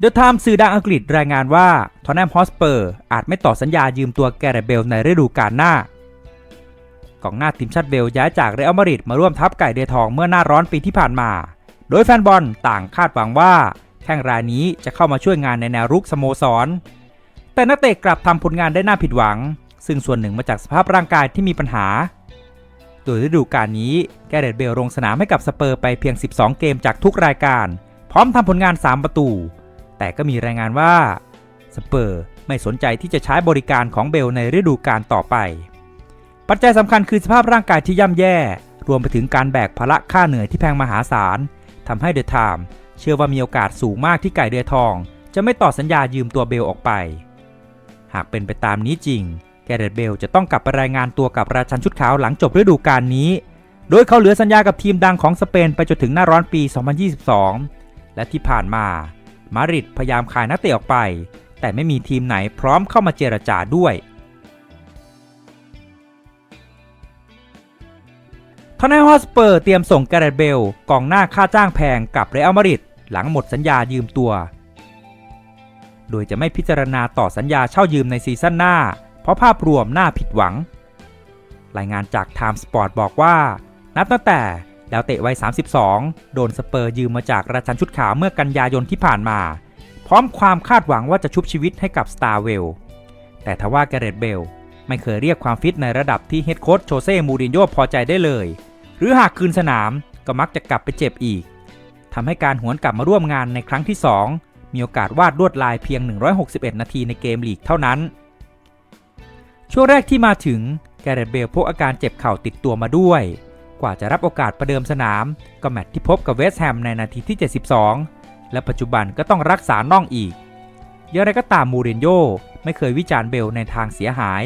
เดอะไทม์สื่อดังอังกฤษรายงานว่าทอนแนมฮอสเปอร์อาจไม่ต่อสัญญายืมตัวแกเรตเบลในฤดูกาลหน้ากองหน้าทีมชาติเบลย้ายจากเรอัลมาดริดมาร่วมทัพไก่เดทองเมื่อหน้าร้อนปีที่ผ่านมา โดยแฟนบอลต่างคาดหวังว่าแข้งรายนี้จะเข้ามาช่วยงานในแนวรุกสโมสร แต่นักเตะกลับทำผลงานได้น่าผิดหวัง ซึ่งส่วนหนึ่งมาจากสภาพร่างกายที่มีปัญหา โดยฤดูกาลนี้แกเรตเบลลงสนามให้กับสเปอร์ไปเพียง 12 เกมจากทุกรายการ พร้อมทำผลงาน 3 ประตู แต่ก็มีรายงานว่าสเปอร์ไม่สนใจที่จะใช้บริการของเบลในฤดูกาลต่อไป ปัจจัยสำคัญคือสภาพร่างกายที่ย่ำแย่ รวมไปถึงการแบกภาระค่าเหนื่อยที่แพงมหาศาลทำให้เดอะไทม์เชื่อว่ามีโอกาสสูงมากที่ไก่เดือทอง จะไม่ต่อสัญญายืมตัวเบลออกไป หากเป็นไปตามนี้จริง แกเรตเบลจะต้องกลับไปรายงานตัวกับราชันชุดขาวหลังจบฤดูกาลนี้ โดยเขาเหลือสัญญากับทีมดังของสเปนไปจนถึงหน้าร้อนปี 2022 และที่ผ่านมา มาริดพยายามขายนักเตะออกไป แต่ไม่มีทีมไหนพร้อมเข้ามาเจรจาด้วยทอนแนฮอสเปอร์เตรียมส่งแกเรตเบลกองหน้าค่าจ้างแพงกับเรอัลมาริดหลังหมดสัญญายืมตัว โดยจะไม่พิจารณาต่อสัญญาเช่ายืมในซีซั่นหน้า เพราะภาพรวมน่าผิดหวัง รายงานจาก Time Sport บอกว่า นับตั้งแต่ ดาวเตะวัย 32 โดนสเปอร์ยืมมาจากราชันชุดขาวเมื่อกันยายนที่ผ่านมา พร้อมความคาดหวังว่าจะชุบชีวิตให้กับสตาร์เวล แต่ทว่าแกเรตเบลไม่เคยเรียกความฟิตในระดับที่เฮดโค้ชโชเซ่ มูรินโญ่พอใจได้เลย หรือหากคืนสนามก็มักจะกลับไปเจ็บอีกทำให้การหวนกลับมาร่วมงานในครั้งที่ 2 มีโอกาสวาดลวดลายเพียง 161 นาทีในเกมลีกเท่านั้น ช่วงแรกที่มาถึงแกเรตเบลพกอาการเจ็บเข่าติดตัวมาด้วย กว่าจะรับโอกาสประเดิมสนาม ก็แมตช์ที่พบกับเวสต์แฮมในนาทีที่ 72 และปัจจุบันก็ต้องรักษาน่องอีกอย่างไรก็ตามมูรินโญ่ไม่เคยวิจารณ์เบลในทางเสียหาย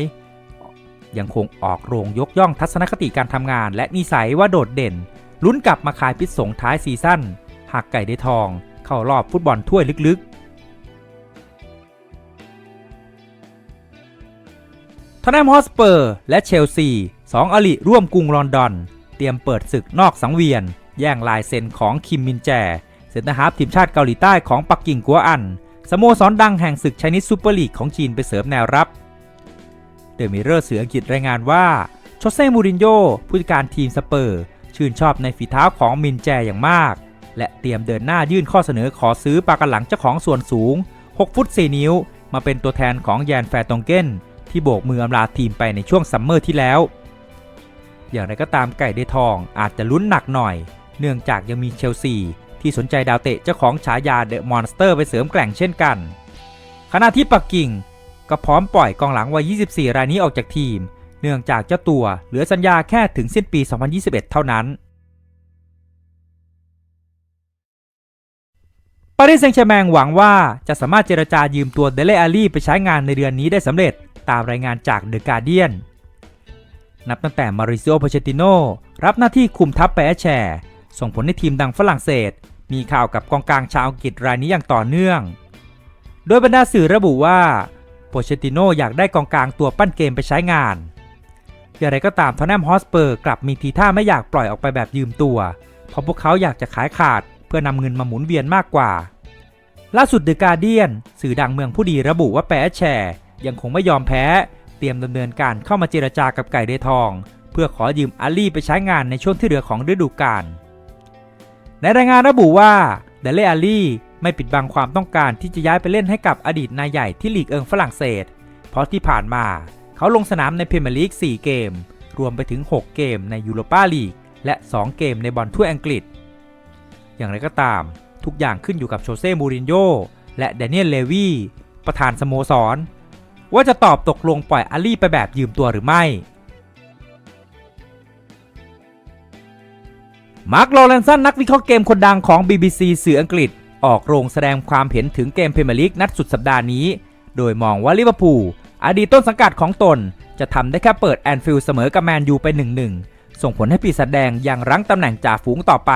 ยังคงออกโรงยกย่องทัศนคติการทำงาน และนิสัยว่าโดดเด่น ลุ้นกลับมาขายพิษสงท้ายซีซั่นหากไก่ได้ทอง เข้ารอบฟุตบอลถ้วยลึกๆทนแนมฮอสเปอร์ และเชลซีสองอลิร่วมกรุงลอนดอน รียมเปิดศึกนอกสังเวียน แย่งลายเซ็นของคิมมินแจเซนเตอร์ฮาร์ฟทีมชาติเกาหลีใต้ของปักกิ่งกัวอันสโมสรดังแห่งศึกชนิดซูเปอร์ลีกของจีนไปเสริมแนวรับ เดอะมิเรอร์เสืออังกฤษรายงานว่าโชเซ่มูรินโญ่ผู้จัดการทีมสเปอร์ ชื่นชอบในฝีเท้าของมินแจอย่างมาก และเตรียมเดินหน้ายื่นข้อเสนอขอซื้อปากกันหลังเจ้าของส่วนสูง 6 ฟุต 4 นิ้ว มาเป็นตัวแทนของแยนแฟร์ตงเก้นที่โบกมืออำลาทีมไปในช่วงซัมเมอร์ที่แล้ว อย่างไรก็ตามไก่ได้ทองอาจจะลุ้นหนักหน่อย เนื่องจากยังมีเชลซี ที่สนใจดาวเตะเจ้าของฉายาเดอะมอนสเตอร์ไปเสริมแกร่งเช่นกัน ขณะที่ปักกิ่งก็พร้อมปล่อยกองหลังวัย 24 รายนี้ออกจากทีม เนื่องจากเจ้าตัวเหลือสัญญาแค่ถึงสิ้นปี 2021 เท่านั้นปารีสแซงต์แชร์แมงหวังว่าจะสามารถเจรจายืมตัวเดเลอาลีไปใช้งานในเดือนนี้ได้สำเร็จตามรายงานจากเดอะการเดียน นับตั้งแต่มาริซิโอพ c เชติโนรับหน้าที่คุมทัพแปะแชร์ ส่งผลให้ทีมดังฝรั่งเศส มีข่าวกับกองกลางชาวอังกฤษรายนี้อย่างต่อเนื่อง โดยบรรดาสื่อระบุว่าโปเชติโนอยากได้กองกลางตัวปั้นเกมไปใช้งานอย่างไรก็ตามทอนแนมฮอสเปอร์กลับมีทีท่าไม่อยากปล่อยออกไปแบบยืมตัว เพราะพวกเขาอยากจะขายขาดเพื่อนำเงินมาหมุนเวียนมากกว่า ล่าสุดเดอะการเดียน สื่อดังเมืองผู้ดีระบุว่าแปะแชร์ยังคงไม่ยอมแพ้ ตรียมดำเนินการเข้ามาเจรจากับไก่เดทอง เพื่อขอยืมอาลีไปใช้งานในช่วงที่เหลือของฤดูกาลในรายงานระบุว่าเดเลอาลีไม่ปิดบังความต้องการที่จะย้ายไปเล่นให้กับอดีตนายใหญ่ที่ลีกเอิงฝรั่งเศส เพราะที่ผ่านมาเขาลงสนามในพรีเมียร์ลีก 4 เกม รวมไปถึง 6 เกมในยูโรปาลีก และ 2 เกมในบอลถ้วยอังกฤษ อย่างไรก็ตาม ทุกอย่างขึ้นอยู่กับโชเซ่ มูรินโญ่และแดเนียล เลวี ประธานสโมสร ว่าจะตอบตกลงปล่อยอาลี่ไปแบบยืมตัวหรือไม่ มาร์คโรแลนสันนักวิเคราะห์เกมคนดังของ BBC สื่ออังกฤษ ออกโรงแสดงความเห็นถึงเกมพรีเมียร์ลีกนัดสุดสัปดาห์นี้ โดยมองว่าลิเวอร์พูลอดีตต้นสังกัดของตน จะทำได้แค่เปิดแอนฟิลด์เสมอกับแมนยูไป1-1 ส่งผลให้ปีศาจแดงยังรั้งตำแหน่งจ่าฝูงต่อไป